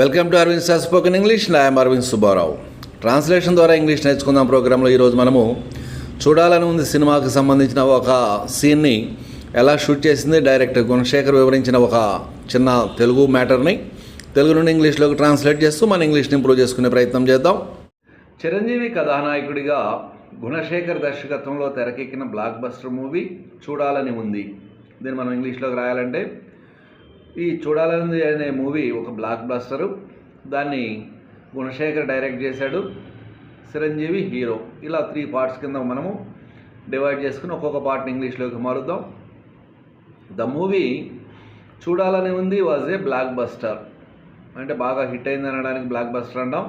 Welcome to Aravind sir spoken English I'm Aravind Subbarao translation ద్వారా English నేర్చుకుందాం ప్రోగ్రాంలో ఈరోజు మనము చూడాలని ఉంది సినిమాకి సంబంధించిన ఒక సీన్ని ఎలా షూట్ చేసింది డైరెక్టర్ గుణశేఖర్ వివరించిన ఒక చిన్న తెలుగు మ్యాటర్ని తెలుగు నుండి ఇంగ్లీష్లోకి ట్రాన్స్లేట్ చేస్తూ మన ఇంగ్లీష్ని ఇంప్రూవ్ చేసుకునే ప్రయత్నం చేద్దాం. చిరంజీవి కథానాయకుడిగా గుణశేఖర్ దర్శకత్వంలో తెరకెక్కిన బ్లాక్ బస్టర్ మూవీ చూడాలని ఉంది. దీన్ని మనం ఇంగ్లీష్లోకి రాయాలంటే ఈ చూడాలని అనే మూవీ ఒక బ్లాక్ బస్టరు దాన్ని గుణశేఖర్ డైరెక్ట్ చేశాడు. చిరంజీవి హీరో ఇలా త్రీ పార్ట్స్ కింద మనము డివైడ్ చేసుకుని ఒక్కొక్క పార్ట్ని ఇంగ్లీష్లోకి మారుద్దాం. ద మూవీ చూడాలని ఉంది వాజ్ ఏ బ్లాక్ బస్టర్ అంటే బాగా హిట్ అయింది అనడానికి బ్లాక్ బస్టర్ అంటాం.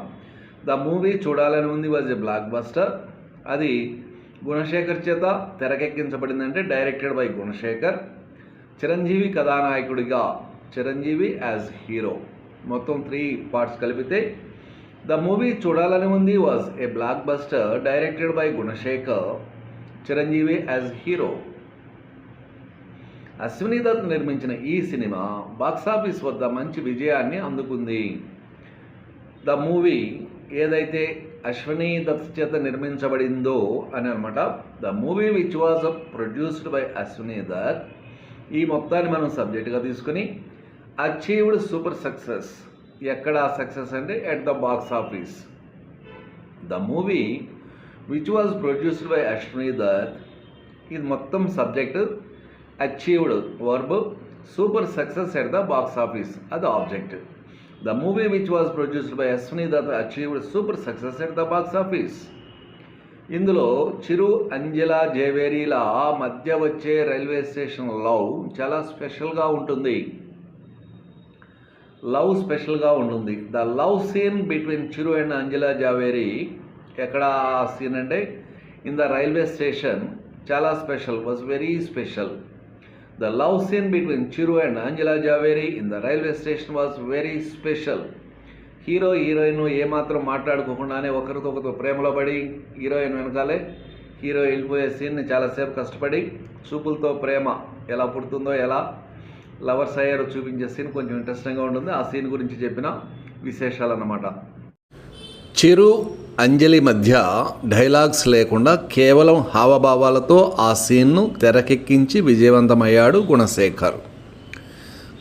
ద మూవీ చూడాలని ఉంది వాజ్ ఏ బ్లాక్ బస్టర్ అది గుణశేఖర్ చేత తెరకెక్కించబడిందంటే డైరెక్టెడ్ బై గుణశేఖర్. చిరంజీవి కథానాయకుడిగా చిరంజీవి యాజ్ హీరో మొత్తం త్రీ పార్ట్స్ కలిపితే ద మూవీ చూడాలని ఉంది was a blockbuster directed by Gunasekhar Chiranjeevi as hero Ashwini Dutt నిర్మించిన ఈ సినిమా బాక్సాఫీస్ వద్ద మంచి విజయాన్ని అందుకుంది. ద మూవీ ఏదైతే అశ్విని దత్ చేత నిర్మించబడిందో అని అనమాట the movie which was produced by Ashwini Dutt. ఈ మొత్తాన్ని మనం సబ్జెక్ట్గా తీసుకుని అచీవ్డ్ సూపర్ సక్సెస్ ఎక్కడ సక్సెస్ అంటే at the box office the movie which was produced by Ashwini Dutt ఇది మొత్తం subject achieved verb super success at the box office అది object the movie which was produced by Ashwini Dutt achieved super success at the box office ఇందులో చిరు అంజలా జేవేరీల మధ్య వచ్చే railway station love చాలా స్పెషల్గా ఉంటుంది. Love స్పెషల్గా ఉంటుంది. The love scene between Chiru and Anjala Zaveri ఎక్కడ సీన్ అంటే ఇన్ ద రైల్వే స్టేషన్ చాలా special was very special. The love scene between Chiru and Anjala Zaveri in the railway station was very special. Hero heroine ఏమాత్రం మాట్లాడుకోకుండానే ఒకరితో ఒకరితో ప్రేమలో పడి heroine వెనకాలే హీరో వెళ్ళిపోయే సీన్ని చాలాసేపు కష్టపడి చూపులతో ప్రేమ ఎలా పుడుతుందో ఎలా లవర్స్ అయ్యారో చూపించే సీన్ కొంచెం ఇంట్రెస్టింగ్గా ఉంటుంది. ఆ సీన్ గురించి చెప్పిన విశేషాలు అన్నమాట చిరు అంజలి మధ్య డైలాగ్స్ లేకుండా కేవలం హావభావాలతో ఆ సీన్ను తెరకెక్కించి విజయవంతమయ్యాడు గుణశేఖర్.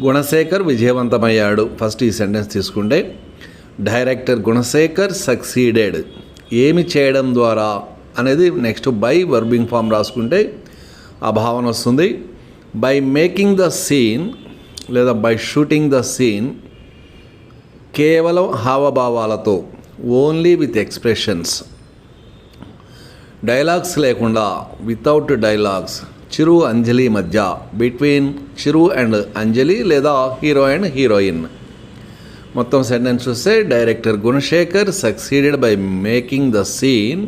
గుణశేఖర్ విజయవంతమయ్యాడు. ఫస్ట్ ఈ సెంటెన్స్ తీసుకుంటే డైరెక్టర్ గుణశేఖర్ సక్సీడెడ్ ఏమి చేయడం ద్వారా? అనేది నెక్స్ట్ బై వర్బింగ్ ఫామ్ రాసుకుంటే ఆ భావన వస్తుంది. బై మేకింగ్ ద సీన్ లేదా బై షూటింగ్ ద సీన్ కేవలం హావభావాలతో ఓన్లీ విత్ ఎక్స్ప్రెషన్స్ డైలాగ్స్ లేకుండా వితౌట్ డైలాగ్స్ చిరు అంజలి మధ్య బిట్వీన్ చిరు అండ్ అంజలి లేదా హీరో అండ్ హీరోయిన్ మొత్తం సెంటెన్స్ చూస్తే director Gunasekhar succeeded by making the scene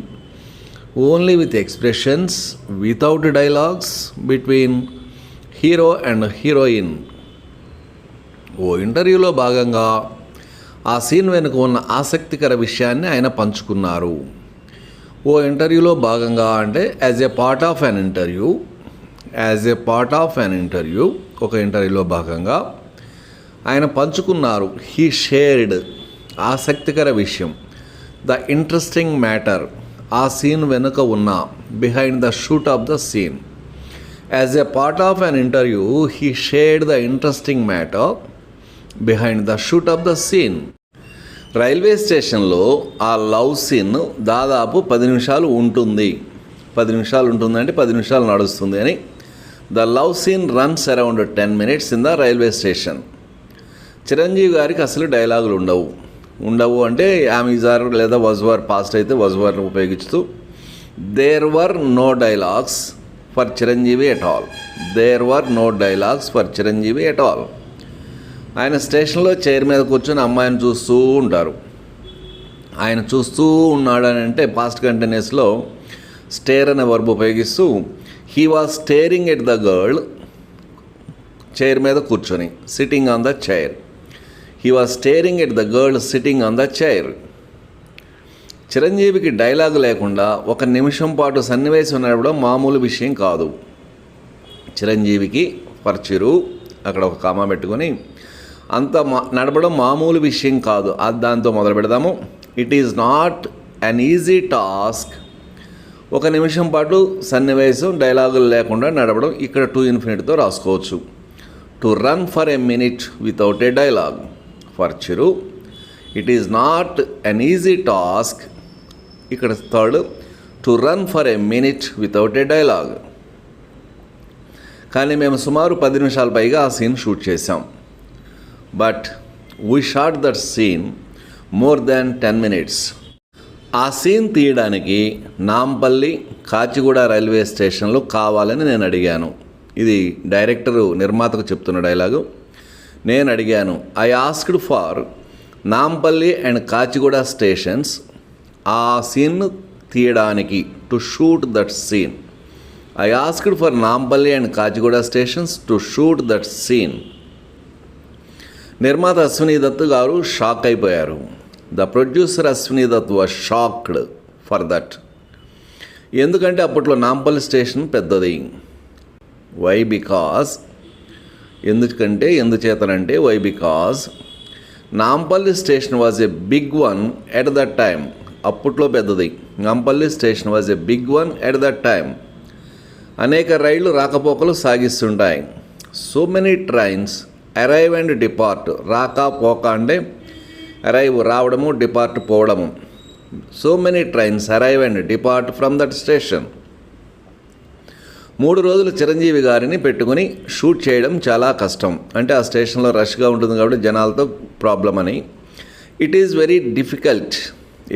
only with expressions without dialogues between hero and heroine. ఓ ఇంటర్వ్యూలో భాగంగా ఆ సీన్ వెనుక ఉన్న ఆసక్తికర విషయాన్ని ఆయన పంచుకున్నారు. ఓ ఇంటర్వ్యూలో భాగంగా అంటే as a part of an interview as a part of an interview ఒక ఇంటర్వ్యూలో భాగంగా ఆయన పంచుకున్నారు. హీ షేర్డ్ ఆసక్తికర విషయం ద ఇంట్రెస్టింగ్ మ్యాటర్ ఆ సీన్ వెనుక ఉన్న behind the shoot of the scene as a part of an interview he shared the interesting matter behind the shoot of the scene railway స్టేషన్లో ఆ లవ్ సీన్ దాదాపు పది నిమిషాలు ఉంటుంది. పది నిమిషాలు ఉంటుందంటే పది నిమిషాలు నడుస్తుంది అని. The love scene runs around ten minutes in the railway station Chiranjeevi గారికి అసలు డైలాగులు ఉండవు. ఉండవు అంటే ఆమెజార్ లేదా వజ్వర్ పాస్ట్ అయితే వజ్వర్ ఉపయోగిస్తూ. There were no dialogues for Chiranjeevi at all there were no dialogues for Chiranjeevi at all ఆయన స్టేషన్లో చైర్ మీద కూర్చొని అమ్మాయిని చూస్తూ ఉంటారు. ఆయన చూస్తూ ఉన్నాడని అంటే పాస్ట్ కంటిన్యూస్లో స్టేర్ అనే వర్బ్ ఉపయోగిస్తూ he was staring at the girl chair మీద కూర్చొని sitting on the chair he was staring at the girl sitting on the chair చిరంజీవికి డైలాగ్ లేకుండా ఒక నిమిషం పాటు సన్నివేశం నడవడం మామూలు విషయం కాదు. చిరంజీవికి పర్చిరు అక్కడ ఒక కామా పెట్టుకొని అంత మా నడపడం మామూలు విషయం కాదు. అది దాంతో మొదలు పెడదాము. It is not an easy task ఒక నిమిషం పాటు సన్నివేశం డైలాగులు లేకుండా నడపడం ఇక్కడ టూ ఇన్ఫినిట్తో రాసుకోవచ్చు. To run for a minute without a dialogue for Chiru it is not an easy task ఇక్కడ third to run for a minute without a dialogue కానీ మేము సుమారు పది నిమిషాల పైగా ఆ సీన్ షూట్ చేసాం but we shot that scene more than ten minutes ఆ సీన్ తీయడానికి నాంపల్లి కాచిగూడ రైల్వే స్టేషన్లో కావాలని నేను అడిగాను. ఇది డైరెక్టరు నిర్మాతకు చెప్తున్న డైలాగు. నేను అడిగాను I asked for Nampally and Kacheguda stations ఆ సీన్ తీయడానికి to shoot that scene I asked for Nampally and Kacheguda stations to shoot that scene నిర్మాత అశ్విని దత్ గారు షాక్ అయిపోయారు. The producer Ashwini Dutt was shocked for that ఎందుకంటే అప్పట్లో Nampally station పెద్దది. Why because ఎందుకంటే ఎందుచేతనంటే why because Nampally station was a big one at that time అప్పట్లో పెద్దది. Nampally station was a big one at that time అనేక రైళ్ళు రాకపోకలు సాగిస్తుంటాయి. So many trains arrive and depart రాక పోక అంటే అరైవ్ రావడము డిపార్ట్ పోవడము. So many trains arrive and depart from that station మూడు రోజులు చిరంజీవి గారిని పెట్టుకుని షూట్ చేయడం చాలా కష్టం. అంటే ఆ స్టేషన్లో రష్గా ఉంటుంది కాబట్టి జనాలతో ప్రాబ్లం అని. ఇట్ ఈజ్ వెరీ డిఫికల్ట్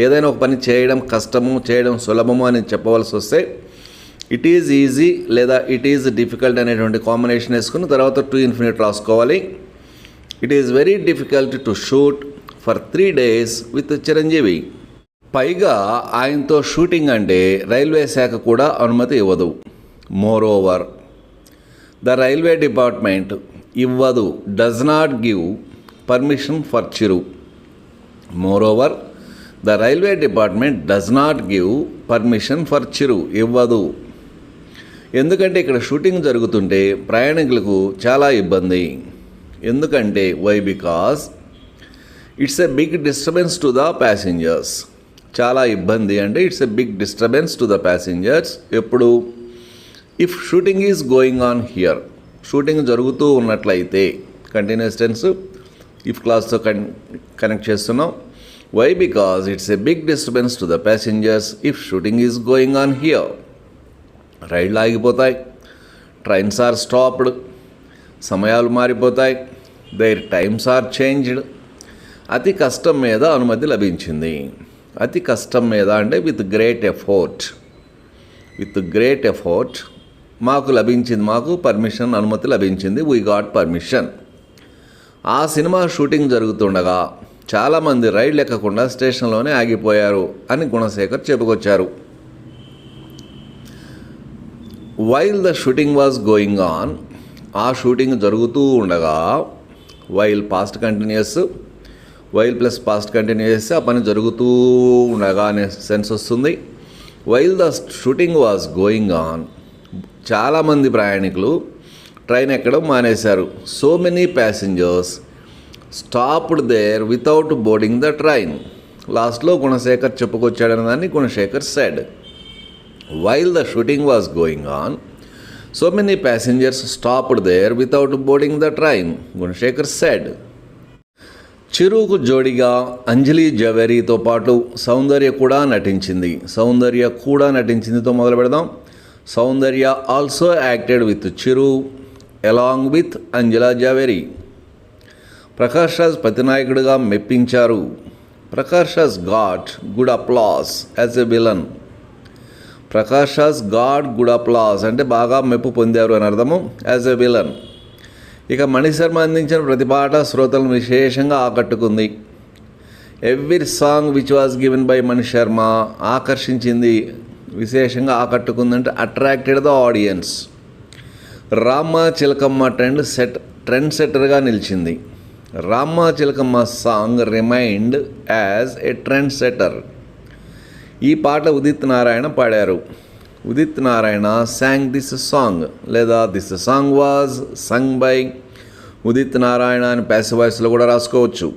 ఏదైనా ఒక పని చేయడం కష్టము చేయడం సులభము అని చెప్పవలసి వస్తే ఇట్ ఈజ్ ఈజీ లేదా ఇట్ ఈజ్ డిఫికల్ట్ అనేటువంటి కాంబినేషన్ వేసుకుని తర్వాత టూ ఇన్ఫినిట్ రాసుకోవాలి. It is very difficult to shoot for three days with Chiranjeevi పైగా ఆయనతో షూటింగ్ అంటే రైల్వే శాఖ కూడా అనుమతి ఇవ్వదు. Moreover the railway department ఇవ్వదు does not give permission for Chiru moreover the railway department does not give permission for Chiru ఇవ్వదు. ఎందుకంటే ఇక్కడ షూటింగ్ జరుగుతుంటే ప్రయాణికులకు చాలా ఇబ్బంది. ఎందుకంటే why because it's a big disturbance to the passengers చాలా ఇబ్బంది అంటే it's a big disturbance to the passengers ఎప్పుడు? If shooting is going on here shooting జరుగుతూ ఉన్నట్లయితే కంటిన్యూస్ టెన్స్ ఇఫ్ క్లాస్తో కన్ కనెక్ట్ చేస్తున్నాం why because it's a big disturbance to the passengers if shooting is going on here రైళ్ళు ఆగిపోతాయి. Trains are stopped సమయాలు మారిపోతాయి. దైర్ టైమ్స్ ఆర్ చేంజ్డ్ అతి కష్టం మీద అనుమతి లభించింది. అతి కష్టం మీద అంటే with great effort with great effort మాకు లభించింది. మాకు పర్మిషన్ అనుమతి లభించింది. వీ గాట్ పర్మిషన్ ఆ సినిమా షూటింగ్ జరుగుతుండగా చాలామంది రైళ్ళు ఎక్కకుండా స్టేషన్లోనే ఆగిపోయారు అని గుణశేఖర్ చెప్పుకొచ్చారు. While the shooting was going on ఆ షూటింగ్ జరుగుతూ ఉండగా while past continuous while plus past continuous ఆ పని జరుగుతూ ఉండగా అనే సెన్స్ వస్తుంది. While the shooting was going on చాలామంది ప్రయాణికులు ట్రైన్ ఎక్కడం మానేశారు. So many passengers stopped there without boarding the train లాస్ట్లో గుణశేఖర్ చెప్పుకొచ్చాడని దాన్ని Gunasekhar said while the shooting was going on so many passengers stopped there without boarding the train Gunasekhar said చిరుకు జోడిగా అంజలి జవేరీతో పాటు సౌందర్య కూడా నటించింది. సౌందర్య కూడా నటించిందితో మొదలు పెడదాం. Soundarya also acted with Chiru along with Anjala Zaveri Prakash Raj పతినాయకుడిగా మెప్పించారు. Prakash Raj got good applause as a villain. Prakash Raj got good applause అంటే బాగా మెప్పు పొందారు అని అర్థము. As a villain. ఇక మణిశర్మ అందించిన ప్రతి పాట శ్రోతలను విశేషంగా ఆకట్టుకుంది. Every song which was given by Manisharma ఆకర్షించింది విశేషంగా ఆకట్టుకుందంటే అట్రాక్టెడ్ ద ఆడియన్స్ రామ్మ చిలకమ్మ ట్రెండ్ సెట్ ట్రెండ్ సెట్టర్గా నిలిచింది. Ramma Chilakamma song remind as a trend setter ఈ పాట ఉదిత్ నారాయణ పాడారు. Udit Narayan sang this song లేదా this song was sung by Udit Narayan అని ప్యాసివ్ వాయిస్లో కూడా రాసుకోవచ్చు.